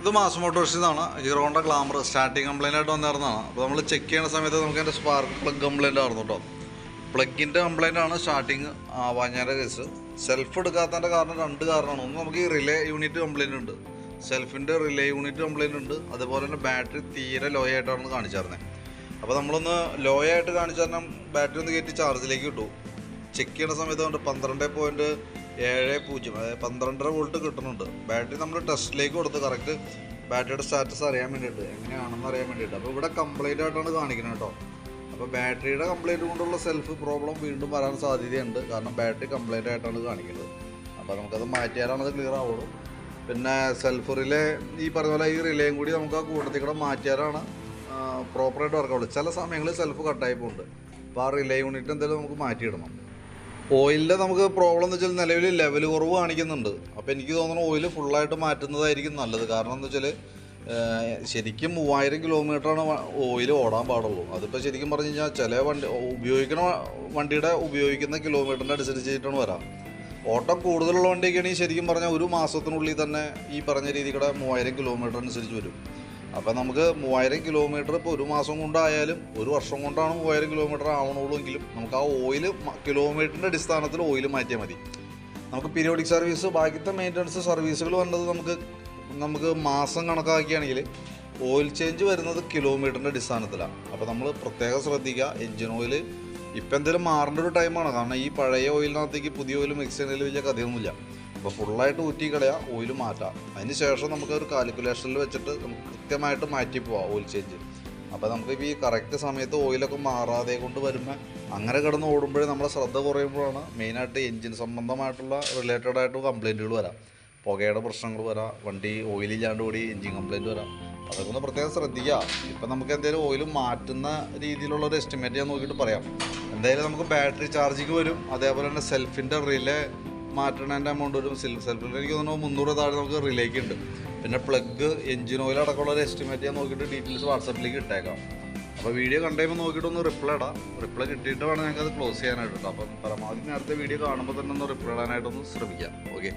ഇത് മാസ് മോട്ടോഴ്സിൽ നിന്നാണ് ഹീറോണ്ട glamour starting complaint ആയിട്ട് വന്നിരുന്നതാണ്. അപ്പോൾ നമ്മൾ ചെക്ക് ചെയ്യുന്ന സമയത്ത് നമുക്ക് അതിന്റെ സ്പാർക്ക് പ്ലഗ് കംപ്ലൈന്റ് ആയിരുന്നു കേട്ടോ പ്ലഗിന്റെ കംപ്ലൈന്റ് ആണ് സ്റ്റാർട്ടിങ് വാങ്ങാന്റെ കേസ് സെൽഫ് എടുക്കാത്തതിന്റെ കാരണം രണ്ട് കാരണമാണ്. ഒന്ന് നമുക്ക് ഈ റിലേ യൂണിറ്റ് കംപ്ലൈന്റ് ഉണ്ട്. സെൽഫിന്റെ റിലേ യൂണിറ്റ് കംപ്ലൈന്റ് ഉണ്ട്. അതുപോലെ തന്നെ ബാറ്ററി തീരെ ലോ ആയിട്ടാണ് കാണിച്ചിരുന്നത് അപ്പോൾ നമ്മളൊന്ന് ലോ ആയിട്ട് കാണിച്ചു കാരണം ബാറ്ററി ഒന്ന് കയറ്റി ചാർജിലേക്ക് കിട്ടും ചെക്ക് ചെയ്യുന്ന സമയത്ത് കൊണ്ട് പന്ത്രണ്ട് പോയിന്റ് ഏഴ് പൂജ്യം അതായത് പന്ത്രണ്ടര വോൾട്ട് കിട്ടുന്നുണ്ട്. ബാറ്ററി നമ്മൾ ടെസ്റ്റിലേക്ക് കൊടുത്ത് കറക്റ്റ് ബാറ്ററിയുടെ സ്റ്റാറ്റസ് അറിയാൻ വേണ്ടിയിട്ട് എങ്ങനെയാണെന്ന് അറിയാൻ വേണ്ടിയിട്ട്. അപ്പോൾ ഇവിടെ കംപ്ലൈന്റ് ആയിട്ടാണ് കാണിക്കുന്നത് കേട്ടോ. അപ്പോൾ ബാറ്ററിയുടെ കംപ്ലൈന്റ് കൊണ്ടുള്ള സെൽഫ് പ്രോബ്ലം വീണ്ടും വരാൻ സാധ്യതയുണ്ട്. കാരണം ബാറ്ററി കംപ്ലൈന്റ് ആയിട്ടാണ് കാണിക്കുന്നത്. അപ്പോൾ നമുക്കത് മാറ്റിയാലാണ് അത് ക്ലിയർ ആവുള്ളൂ. പിന്നെ സെൽഫ് റിലേ ഈ പറഞ്ഞ പോലെ ഈ റിലേയും കൂടി നമുക്ക് ആ കൂട്ടത്തിൽ കൂടെ മാറ്റിയാലാണ് പ്രോപ്പറായിട്ട് വർക്കാവുള്ളൂ ചില സമയങ്ങളിൽ സെൽഫ് കട്ടായി പോകുന്നുണ്ട്. അപ്പോൾ ആ റിലേ യൂണിറ്റ് എന്തെങ്കിലും നമുക്ക് മാറ്റിയിടണം. ഓയിലിന്റെ നമുക്ക് പ്രോബ്ലം എന്ന് വെച്ചാൽ നിലവിൽ ലെവൽ കുറവ് കാണിക്കുന്നുണ്ട്. അപ്പോൾ എനിക്ക് തോന്നുന്നു ഓയിൽ ഫുള്ളായിട്ട് മാറ്റുന്നതായിരിക്കും നല്ലത്. കാരണം എന്ന് വെച്ചാൽ ശരിക്കും മൂവായിരം കിലോമീറ്ററാണ് ഓയിൽ ഓടാൻ പാടുള്ളൂ. അതിപ്പോൾ ശരിക്കും പറഞ്ഞു കഴിഞ്ഞാൽ ചില വണ്ടി ഉപയോഗിക്കുന്ന വണ്ടിയുടെ ഉപയോഗിക്കുന്ന കിലോമീറ്ററിന്റെ അനുസരിച്ചിട്ടാണ് വരാം. ഓട്ടം കൂടുതലുള്ള വണ്ടിയൊക്കെയാണെങ്കിൽ ശരിക്കും പറഞ്ഞാൽ ഒരു മാസത്തിനുള്ളിൽ തന്നെ ഈ പറഞ്ഞ രീതിയുടെ മൂവായിരം കിലോമീറ്റർ അനുസരിച്ച് വരും. അപ്പോൾ നമുക്ക് മൂവായിരം കിലോമീറ്റർ ഇപ്പോൾ ഒരു മാസം കൊണ്ടായാലും ഒരു വർഷം കൊണ്ടാണ് മൂവായിരം കിലോമീറ്റർ ആവണുള്ളൂ എങ്കിലും നമുക്ക് ആ ഓയിൽ കിലോമീറ്ററിന്റെ അടിസ്ഥാനത്തിൽ ഓയിൽ മാറ്റിയാൽ മതി. നമുക്ക് പീരിയോഡിക് സർവീസ് ബാക്കിത്തെ മെയിന്റനൻസ് സർവീസുകൾ വന്നത് നമുക്ക് നമുക്ക് മാസം കണക്കാക്കിയാണെങ്കിൽ ഓയിൽ ചേഞ്ച് വരുന്നത് കിലോമീറ്ററിന്റെ അടിസ്ഥാനത്തിലാണ് അപ്പോൾ നമ്മൾ പ്രത്യേകം ശ്രദ്ധിക്കുക എൻജിൻ ഓയിൽ ഇപ്പം എന്തെങ്കിലും മാറേണ്ട ഒരു ടൈമാണ്. കാരണം ഈ പഴയ ഓയിലിനകത്തേക്ക് പുതിയ ഓയിൽ മിക്സ് ചെയ്യുന്നതിൽ വലിയ കഥയൊന്നുമില്ല. അപ്പോൾ ഫുള്ളായിട്ട് ഊറ്റി കളയാം ഓയിൽ മാറ്റാം. അതിന് ശേഷം നമുക്ക് ഒരു കാൽക്കുലേഷനിൽ വെച്ചിട്ട് നമുക്ക് കൃത്യമായിട്ട് മാറ്റി പോവാം ഓയിൽ ചേഞ്ച് അപ്പോൾ നമുക്ക് ഈ കറക്റ്റ് സമയത്ത് ഓയിലൊക്കെ മാറാതെ കൊണ്ട് വരുമ്പോൾ അങ്ങനെ കിടന്ന് ഓടുമ്പോഴേ നമ്മളെ ശ്രദ്ധ കുറയുമ്പോഴാണ് മെയിനായിട്ട് എൻജിൻ സംബന്ധമായിട്ടുള്ള റിലേറ്റഡ് ആയിട്ട് കംപ്ലൈന്റുകൾ വരാം. പുകയുടെ പ്രശ്നങ്ങൾ വരാം വണ്ടി ഓയിലില്ലാണ്ട് കൂടി എൻജിൻ കംപ്ലൈന്റ് വരാം. അതൊക്കെ ഒന്ന് പ്രത്യേകം ശ്രദ്ധിക്കുക. ഇപ്പം നമുക്ക് എന്തെങ്കിലും ഓയിൽ മാറ്റുന്ന രീതിയിലുള്ള ഒരു എസ്റ്റിമേറ്റ് ഞാൻ നോക്കിയിട്ട് പറയാം. എന്തായാലും നമുക്ക് ബാറ്ററി ചാർജിങ് വരും. അതേപോലെ തന്നെ സെൽഫിന്റെ റിലേ മാറ്റണതിന്റെ എമൗണ്ട് വരും. സെൽഫിൽ എനിക്ക് തോന്നുന്നു മുന്നൂറ് താഴെ നമുക്ക് റിലേക്ക് ഉണ്ട്. പിന്നെ പ്ലഗ് എഞ്ചിൻ ഓയിൽ അടക്കമുള്ള ഒരു എസ്റ്റിമേറ്റ് ഞാൻ നോക്കിയിട്ട് ഡീറ്റെയിൽസ് വാട്സപ്പിലേക്ക് ഇട്ടേക്കാം. അപ്പോൾ വീഡിയോ കണ്ടുകഴിയുമ്പോൾ നോക്കിയിട്ട് ഒന്ന് റിപ്ലൈ ഇടാം. റിപ്ലൈ കിട്ടിയിട്ട് വേണം ഞങ്ങൾക്ക് അത് ക്ലോസ് ചെയ്യാനായിട്ട്. അപ്പം പരമാവധി നേരത്തെ വീഡിയോ കാണുമ്പോൾ തന്നെ ഒന്ന് റിപ്ലൈ ഇടാനായിട്ടൊന്ന് ശ്രമിക്കാം. ഓക്കെ